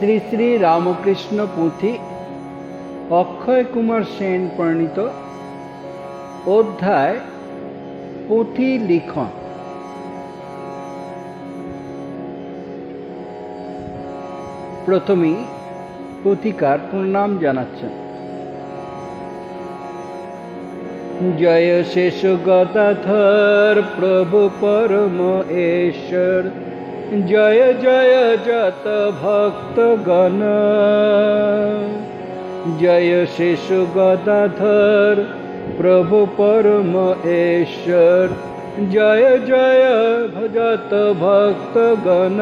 শ্রী শ্রী রামকৃষ্ণ পুঁথি অক্ষয় কুমার সেন প্রণীত অধ্যায় পুঁথি লিখন। প্রথমেই পুঁথিকার প্রণাম জানাচ্ছেন। জয় শেষ গদাধর প্রভু পরম ঈশ্বর জয় জয় যত ভক্ত গণ জয় শেষ গদাধর প্রভু পরম ঈশ্বর জয় জয় যত ভক্ত গণ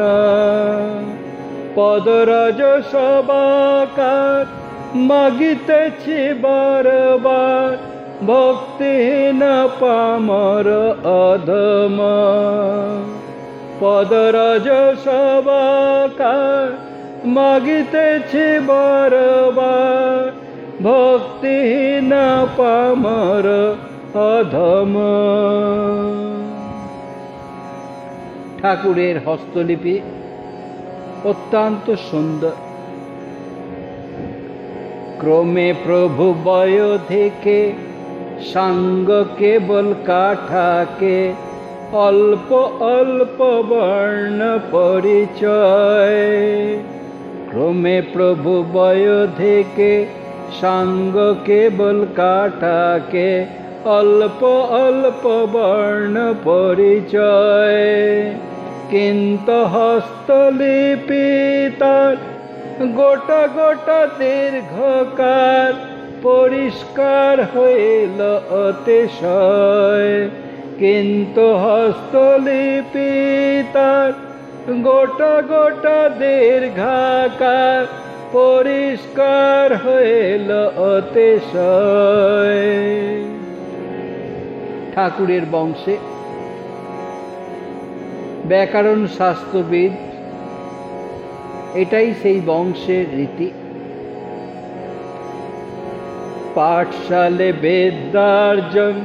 পদরাজ সবাকার মাগিতেছি বারবার। ভক্তিহীন পামর অধম। পদরাজ সবাকার মাগিতেছি বারবার, ভক্তিহীন পামর অধম। ঠাকুরের হস্তলিপি অত্যন্ত সুন্দর। ক্রমে প্রভু বয় থেকে সাঙ্গ কেবল কাঠাকে অল্প অল্প বর্ণ পরিচয়। ক্রমে প্রভু বয় থেকে সাঙ্গ কেবল কাঠাকে অল্প অল্প বর্ণ পরিচয়। কিন্তু হস্তলিপি তার গোটা গোটা দীর্ঘকার পরিষ্কার হইল অতিশয়। কিন্তু হস্তলিপি তার গোটা গোটা দীর্ঘাকার পরিষ্কার হইল অতিশয়। ঠাকুরের বংশে ব্যাকরণ শাস্ত্রবিদ, এটাই সেই বংশের রীতি। পাঠশালে বেদার্জন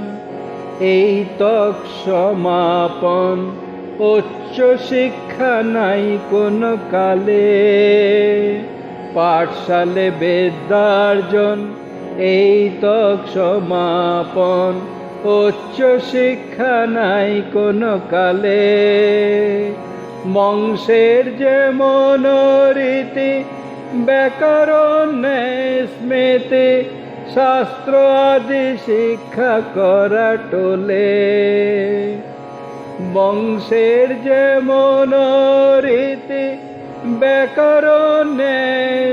এই তক সমাপন। উচ্চ শিক্ষা নাই কোন কালে। পাঠশালে বেদার্জন, এই তক সমাপন। উচ্চ শিক্ষা নাই কোন কালে। বংশের যে মনোরীতি, ব্যাকরণ স্মৃতি শাস্ত্র আদি শিক্ষা করা টোলে। বংশের যে মনোরীতি ব্যাকরণ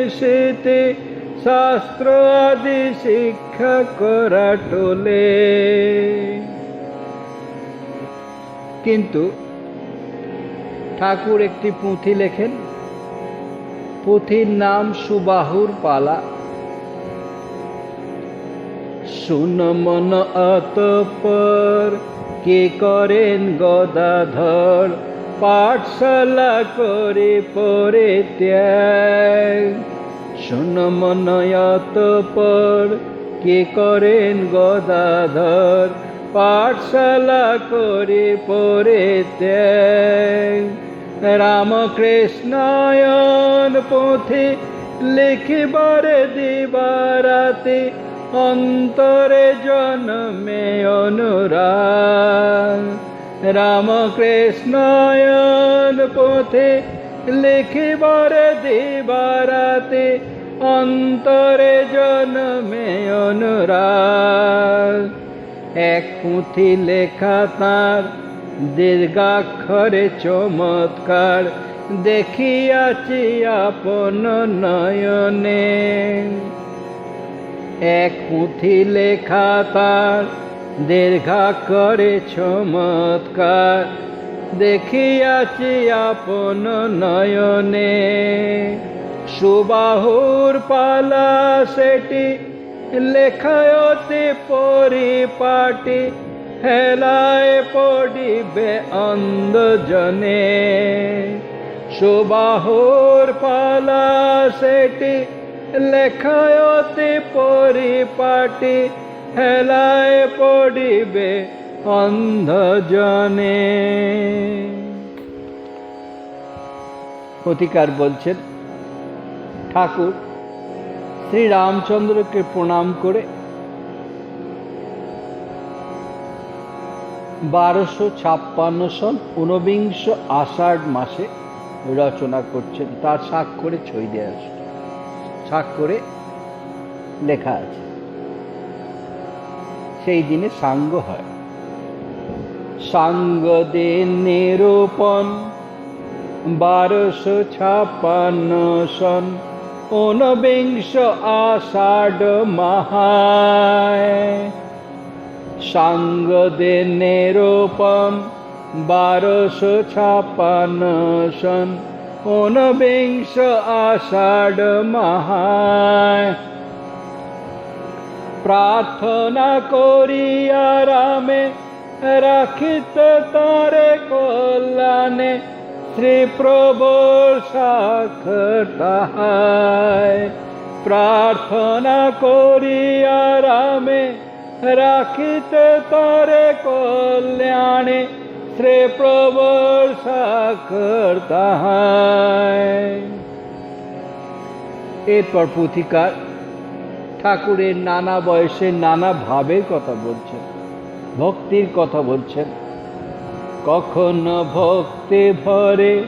স্মৃতি শাস্ত্র আদি শিক্ষা করা টোলে। কিন্তু ঠাকুর একটি পুঁথি লেখেন। পুঁথির নাম সুবাহুর পালা। শুন মন অতপর কে করেন গদাধর? পাঠশালা করে পরে ত্যাগ। শুন মন অতপর কে করেন গদাধর? পাঠশালা করে পরে ত্যাগ। রামকৃষ্ণায়ন পুঁথি লিখিবারে দিবারাতে অন্তরে জন্মে অনুরাগ। রামকৃষ্ণায়ন পুঁথি লিখিবারে দিবারাতে অন্তরে জন্মে অনুরাগ। এক পুঁথি লেখা তার দীর্ঘাক্ষরে চমৎকার, দেখিয়াছি আপন নয়নে। এক পুঁথি লেখা তার দীর্ঘাক্ষরে চমৎকার। দেখিয়াছি আপন নয়নে, সুবাহুর পালা সেটি লেখায়তে পরিপাটি, হেলায় পড়িবে অন্ধজনে। সুবাহুর পালা সেটি লেখায়তে পরিপাটি হেলায় পড়িবে অন্ধজনে। প্রতিকার বলছেন, ঠাকুর শ্রী রামচন্দ্রকে প্রণাম করে বারোশো ছাপ্পান্ন সন ঊনবিংশ আষাঢ় মাসে রচনা করছেন। তার স্বাক্ষরে ছই দিয়ে আসছে করে লেখা আছে। সেই দিনে সাঙ্গ হয়। সাঙ্গ দিন নিরূপণ, বারোশো ছাপ্পান্ন সন, ঊনবিংশ আষাঢ় মাহায়। সাঙ্গ নিরূপণ, বারোশো ছাপ্পান্ন সন ঊনবিংশ আষাঢ় মাহায়। প্রার্থনা করিয়া রামে রাখিত তারে কল্যাণে শ্রী প্রভুর সাক্ষর তাহায়। প্রার্থনা করিয়া রামে রাখিত তারে কল্যাণে সাক্ষর তাহায় এরপর পুথিকার ঠাকুরের নানা বয়সে নানা ভাবের কথা বলছেন, ভক্তির কথা বলছেন। কখনো ভক্তি ভরে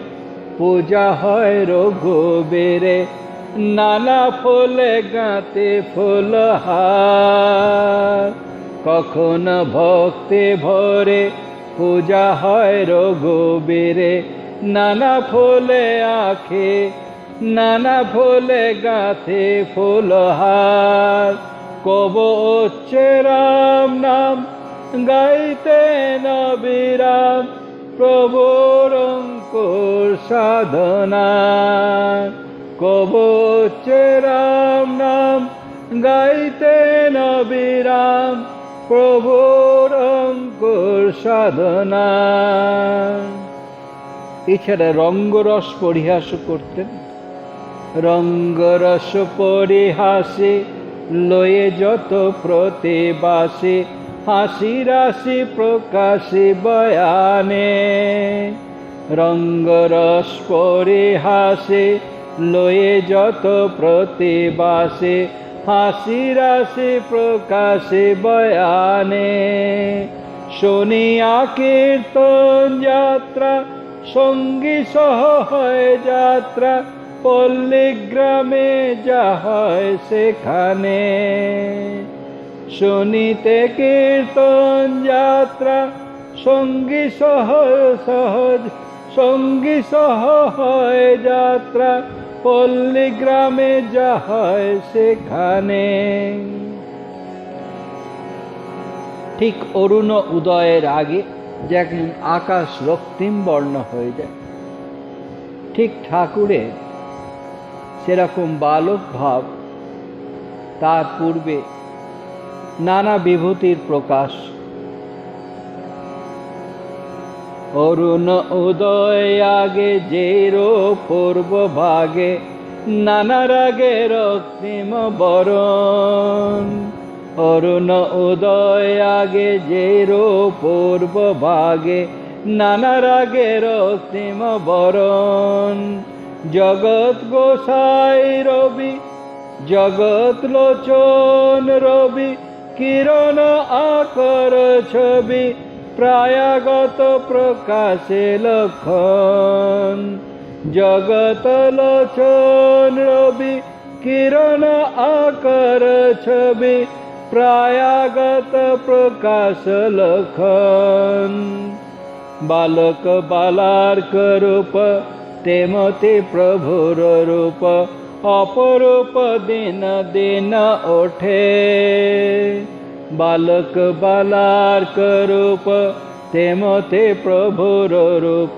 পূজা হয় রঘুবেরে, নানা ফুলে গাঁতে ফুল হার। কখনো ভক্তি ভরে পূজা হয় রঘুবীরে, নানা ফুলে আখে, নানা ফুলে গাথে ফুলহার কব উচ্চে রাম নাম, গাইতে নবিরাম প্রভুর সাধনা। কব উচ্চে রাম নাম, গাইতে নবিরাম প্রভুর অঙ্কুর সাধনা। এছাড়া রঙ্গরস পরিহাস করতেন। রঙ্গরস পরিহাসে লয়ে যত প্রতিবাসে, হাসি রাশি প্রকাশে বয়ানে। রঙ্গরস পরিহাসে লয়ে যত প্রতিবাসে হাসি রাশি প্রকাশে বয়ানে। শুনিয়া কীর্তন যাত্রা, সঙ্গী সহ হয় যাত্রা, পল্লী গ্রামে যা হয় সেখানে। শুনিতে কীর্তন যাত্রা, সঙ্গী সহ সহজ, সঙ্গী সহ হয় যাত্রা পল্লী গ্রামে যা হয় সেখানে। ঠিক অরুণ উদয়ের আগে যেমন আকাশ রক্তিম বর্ণ হয়ে যায়, ঠিক ঠাকুরের সেরকম বালক ভাব, তার পূর্বে নানা বিভূতির প্রকাশ অরুণ উদয় আগে জেরো পূর্ব ভাগে, নানা রাগে রক্তিম বরণ। অরুণ উদয় আগে জেরো পূর্ব ভাগে, নানা রাগে রক্তিম বরণ। জগৎ গোসাই রবি, জগৎ লোচন রবি, কিরণ আকর ছবি প্রায়াগত প্রকাশে লক্ষণ। জগত লোচন রবি, কিরণ আকর ছবি, প্রায়াগত প্রকাশ লক্ষণ। বালক বালার্ক রূপ, তেমতে প্রভুর রূপ, অপরূপ দিন দিন ওঠে। বালক বালার্ক রূপ তেমতে প্রভুর রূপ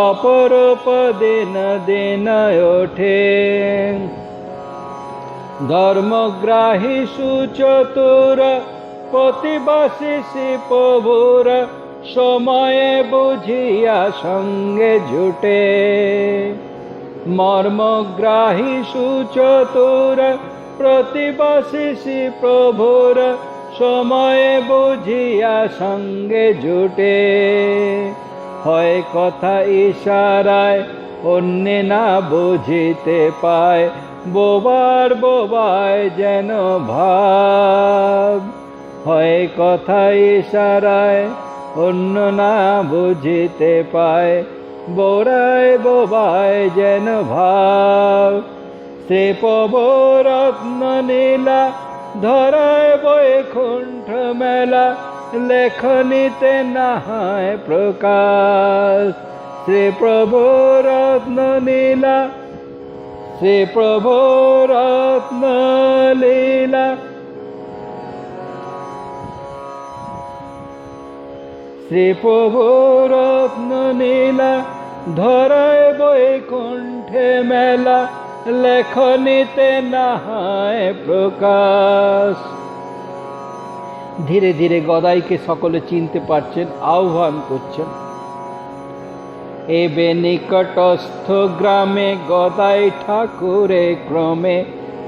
অপরূপ দিন দিন ওঠে ধর্মগ্রাহী সুচতুর প্রতিবাসী প্রভুর সময়ে বুঝিয়া সঙ্গে জুটে মর্মগ্রাহী সুচতুর প্রতিবাসী প্রভুর সময়ে বুঝিয়া সঙ্গে জুটে। হয় কথা ইশারায়, অন্যে না বুঝিতে পায়। বোবার বোবায় যেন ভাব। হয় কথা ইশারায়, অন্য না বুঝিতে পায়। বোরায় বোবায় যেন ভাব। সে রত্ন নীলা ধরায় বৈকুণ্ঠ মেলা, লেখনীতে নাহায় প্রকাশ। শ্রী প্রভু রত্ন নীলা শ্রী প্রভু রত্ন লীলা শ্রী প্রভু রত্ন নীলা ধরায় বৈকুণ্ঠে মেলা লেখনীতে নাহায় প্রকাশ। ধীরে ধীরে গদাইকে সকলে চিনতে পারছেন, আহ্বান করছেন। এবে নিকটস্থ গ্রামে গদাই ঠাকুরে ক্রমে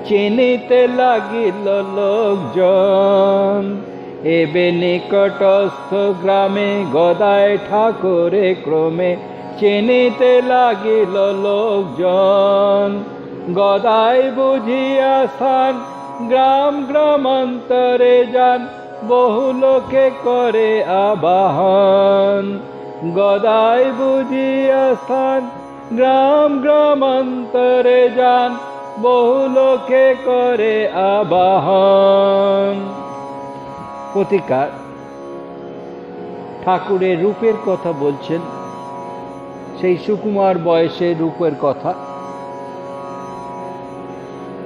চিনিতে লাগিল লোকজন। এবে নিকটস্থ গ্রামে গদাই ঠাকুরে ক্রমে চিনিতে লাগিল লোকজন। গদাই বুঝিয়া স্থান, গ্রাম গ্রামান্তরে যান, বহু লোকে করে আবাহন। গদাই বুঝিয়া স্থান, গ্রাম গ্রামান্তরে যান, বহু লোকে করে আবাহন। প্রতিকার। ঠাকুরের রূপের কথা বলছেন, সেই সুকুমার বয়সে রূপের কথা।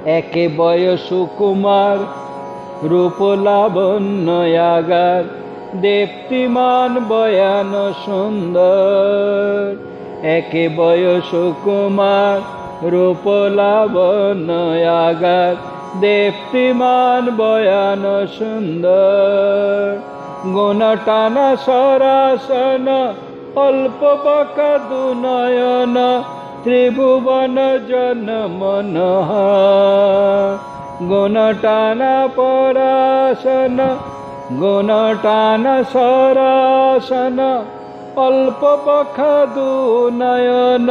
একে বয়স সুকুমার রূপ লাবণ্যয়াগার দেপ্তিমান বয়ান সুন্দর। একে বয়স কুমার, রূপ লাবণ্যয়াগার দেপ্তিমান বয়ান সুন্দর। গুণ টানা সরাসন, অল্প পাকা দুনয়ন ত্রিভুবন জন মনহ গুণ টানা পরাসন গুণ টানা সরাসন অল্প পাখা দুনয়ন,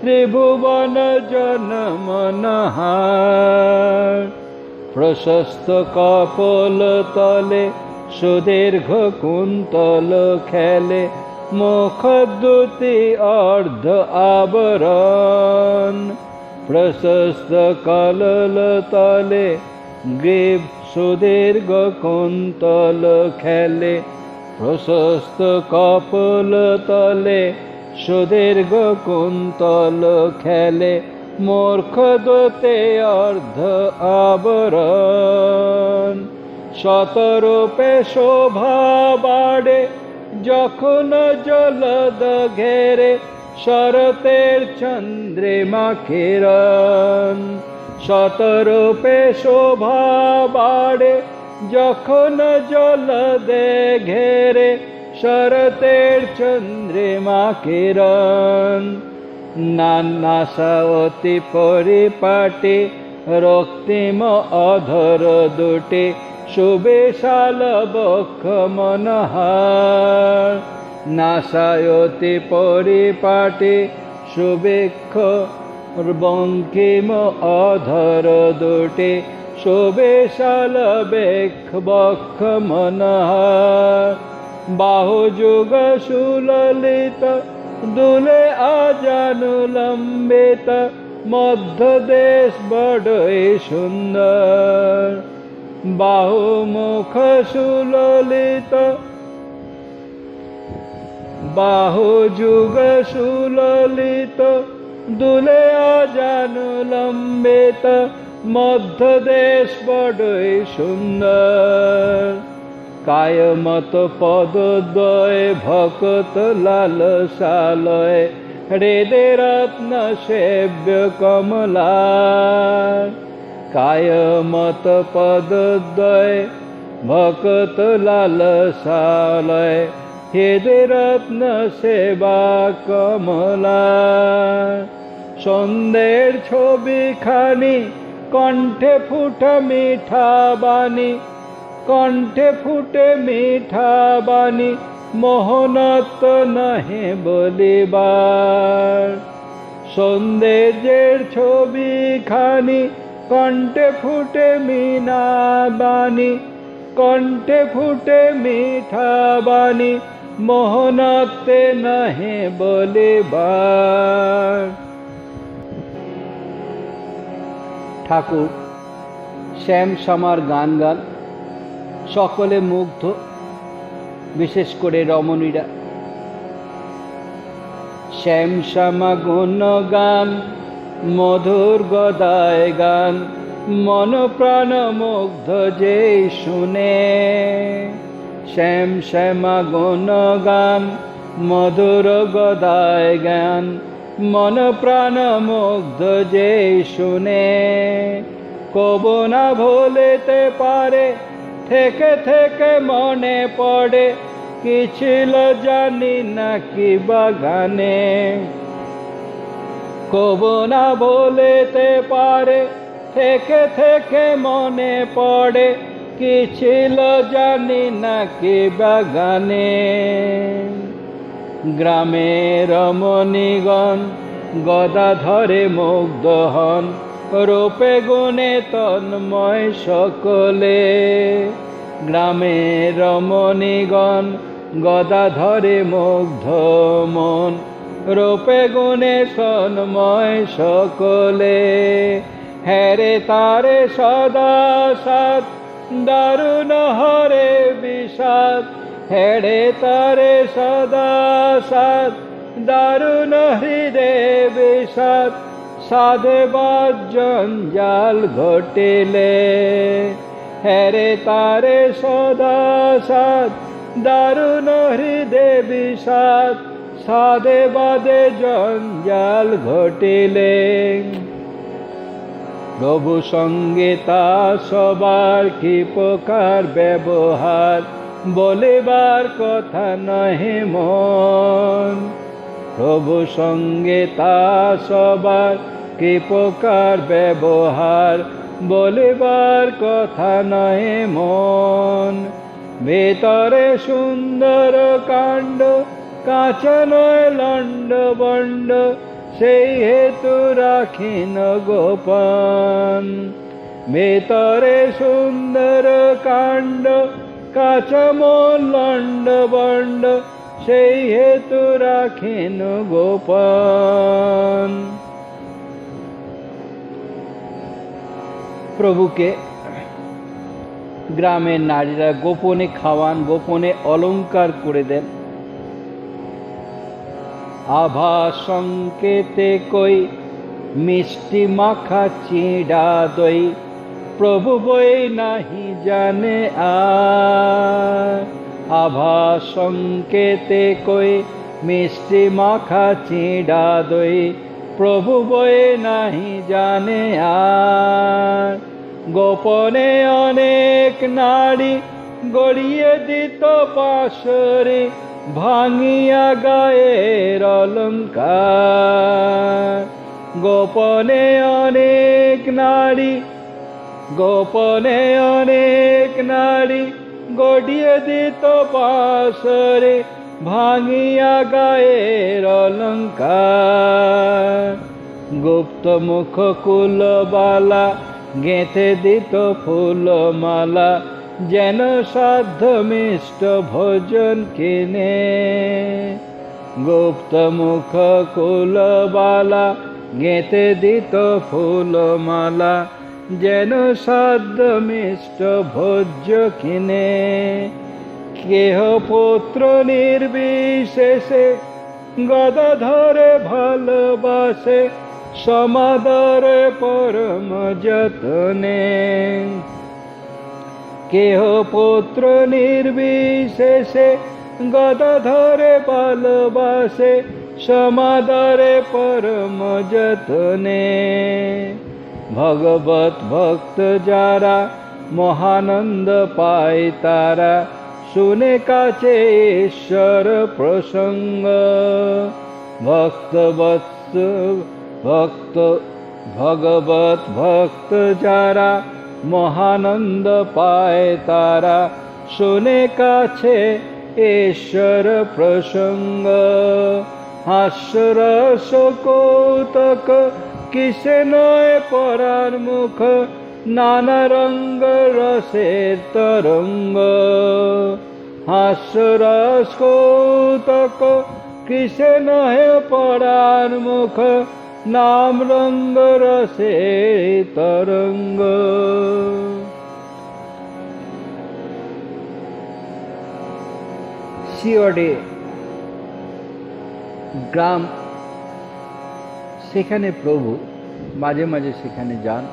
ত্রিভুবন জন মনহ প্রশস্ত কপল তলে, সুদীর্ঘ কুন্তল খেলে মুখ অর্ধ আবরণ প্রশস্ত কলল তলে গ্রীব সুদীর্ঘ কুন্তল খেলে প্রশস্ত কপল তলে সুদীর্ঘ কুন্তল খেলে মূর্খ দোতে অর্ধ আবরণ শতরূপে শোভা বাড়ে যখন জলদ ঘেরে শরতের চন্দ্রিমা কিরণ শতরূপে শোভা বাড়ে। যখন জলদে ঘেরে শরতের চন্দ্রিমা কিরণ নান্নাসা অতি পরিপাটি, রক্তিম অধর দুটি সুবিশাল বক্ষ মনহার। নাসায়তি পরিপাটি সুবেক্ষ বঙ্কিম অধর দুটি। সুবিশাল বেক্ষ বক্ষ মনহার। বাহু যুগ সুললিত, দুলে আজানু লম্বিত, মধ্য দেশ বড়ই সুন্দর। বাহু মুখ সুললিত, বাহু যুগ সুললিত, দুলে আজানু লম্বিত, মধ্য দেশ বড়ই সুন্দর। কায়মত পদদ্বয় ভকত লাল সালয়, হৃদে রত্ন সেব্য কমলা পদদ্বয় ভকত লাল সালয় হৃদে রত্ন সেবা কমলা সন্ধ্যের ছবি খানি, কণ্ঠে ফুটা মিঠা বাণী, কণ্ঠে ফুটে মিঠা বাণী মোহনত নহে বলিবার। সৌন্দর্যের ছবি খানি কণ্ঠে ফুটে মিনা বাণী, কণ্ঠে ফুটে মিঠা বাণী, মোহনতে নহে বলিবার ঠাকুর, শ্যাম সামার গান গান, সকলে মুগ্ধ, বিশেষ করে রমণীরা। শ্যাম শ্যামা গান মধুর গদায় গান মন প্রাণ মুগ্ধ যে শুনে। শ্যাম শ্যামা গুণ গান, মধুর গদায় গান মন প্রাণ মুগ্ধ যে শুনে। কব না ভুলিতে পারে, থেকে থেকে মনে পড়ে, কি ছিল জানি না কি বাগানে। কব না বলেতে পারে, থেকে থেকে মনে পড়ে, কি ছিল জানি না কি বাগানে। গ্রামের রমণীগণ গদা ধরে মুগ্ধ হন, রূপে গুণে তন্ময় সকলে। গ্রামের রমণীগণ গদা ধরে মুগ্ধ মন রূপে গুণে সন্ময় সকলে। হ্যারে তারে সদা সাত দারুণ হরে বিষাদ। হেড়ে তারে সদা সাত দারুণ হৃদয় বিষাদ। সাধে জঞ্জাল ঘটিলে। হেরে তারে সদা সাত দারুণ হৃদয় বিষাদ। সাধে বাদে জঞ্জাল ঘটিলে। প্রভু সঙ্গে তা সবার কি প্রকার ব্যবহার? বলিবার কথা নহে মন। প্রভু সঙ্গে তা সবার কি প্রকার ব্যবহার? বলিবার কথা নহে মন। ভেতরে সুন্দর কাণ্ড কাঁচা নয় লণ্ড বণ্ড, সেই হেতু রাখিন গোপন ভেতরে সুন্দর কাণ্ড কাঁচামল লণ্ড বণ্ড, সেই হেতু রাখিন গোপন প্রভুকে গ্রামের নারীরা গোপনে খাওয়ান, গোপনে অলংকার করে দেন। আভা সংকেতে কই, মিষ্টি মাখা চিড়া দই, প্রভু বই নাহি জানে আভা সংকেতে কই, মিষ্টি মাখা চিড়া দই, প্রভু বই নাহি জানে আর। গোপনে অনেক নারী গড়িয়ে দিত পাশরে ভাঙিয়া গায়ের অলঙ্কার। গোপনে অনেক নারী, গোপনে অনেক নারী গড়িয়ে দিত পাশরে ভাঙিয়া গায়ের অলঙ্কার। গুপ্ত মুখ কুলবালা গেঁথে দিত ফুলমালা যেন সাধ্য মিষ্ট ভোজন কিনে। গুপ্ত মুখ কুলবালা গেঁথে দিত ফুলমালা, যেন সাধ্য মিষ্ট ভোজ্য কিনে। কেহ পুত্র নির্বিশেষে গদা ধরে ভালোবাসে, সমাদরে পরম যতনে। কেহ পুত্র নির্বিশেষে গদা ধরে ভালোবাসে সমাদরে পরম যতনে। ভগবত ভক্ত যারা মহানন্দ পায়, তারা শুনে কাছে ঈশ্বর প্রসঙ্গ। ভক্ত ভক্ত, ভগবত ভক্ত যারা মহানন্দ পায় তারা। শুনে কাছে ঈশ্বর প্রসঙ্গ। হাস্যরস কৌতক কিসে নয় পরার মুখ। নানা রঙ্গ রসের তরঙ্গ। হাস্যরস কৌতক কিসে নহে পরার মুখ। নাম রঙ্গ রসের তরঙ্গ। শিওডে গ্রাম, সেখানে প্রভু, মাঝে মাঝে সেখানে যান।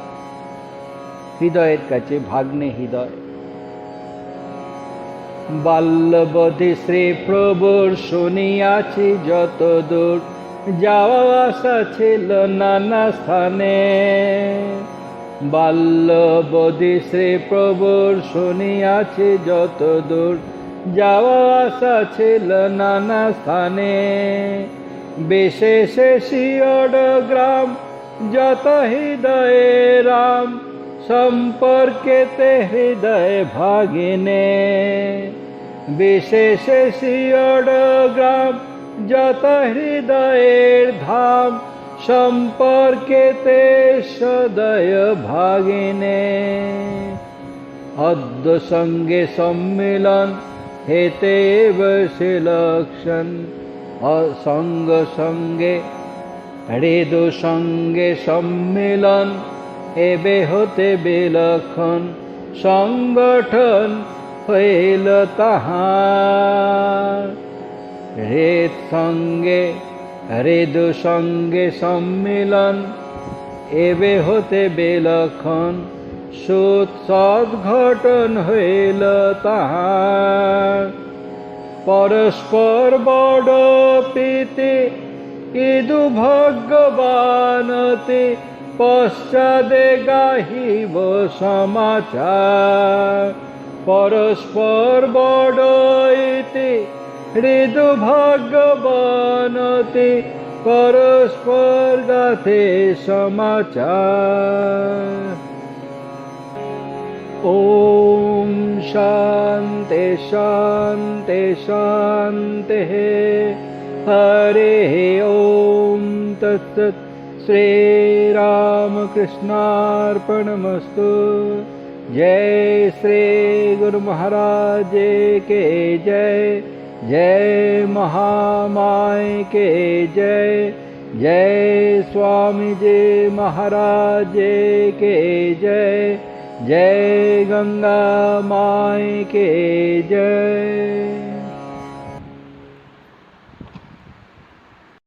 হৃদয়ের কাছে ভাগ্নে হৃদয়। বাল্যবধি শ্রী প্রভুর শুনিয়াছি যত দূর যাওয়া আসা ছিল নানা স্থানে। বাল্যবধি শ্রী প্রভুর শুনিয়াছি, যত দূর যাওয়া আসা ছিল নানা স্থানে। বিশেষে শিয়ড গ্রাম, যত হৃদয়ে রাম, সম্পর্কেতে হৃদয় ভাগিনে। বিশেষে শিয়ড গ্রাম যত হৃদয়ের ধাম সম্পর্কেতে সদয় ভাগিনে। অদ্য সঙ্গে সম্মিলন হেতে বসে লক্ষণ। অসঙ্গ সঙ্গে হৃদু সঙ্গে সম্মিলন এবে হতে বিলক্ষণ সংগঠন হইল তাহার। হৃদ সঙ্গে, হৃদু সঙ্গে সম্মিলন। এবে হতে বিলক্ষণ সুত সদ্ঘটন হইল তাহার। পরস্পর বড় প্রীতি ইদু ভগবানতে পশ্চাদে গাহিব সমাচার। পরস্পর বড় ইতি হৃদু ভগবানতে পরস্পর গাথে সমাচার ॐ शान्ति शान्ति शान्तिः हरेः ॐ तत्सत् श्रीरामकृष्णार्पणमस्तु जय श्री गुरु महाराज के जय जय महामाय के जय जय स्वामी जी महाराज के जय जय गंगा माय के जय।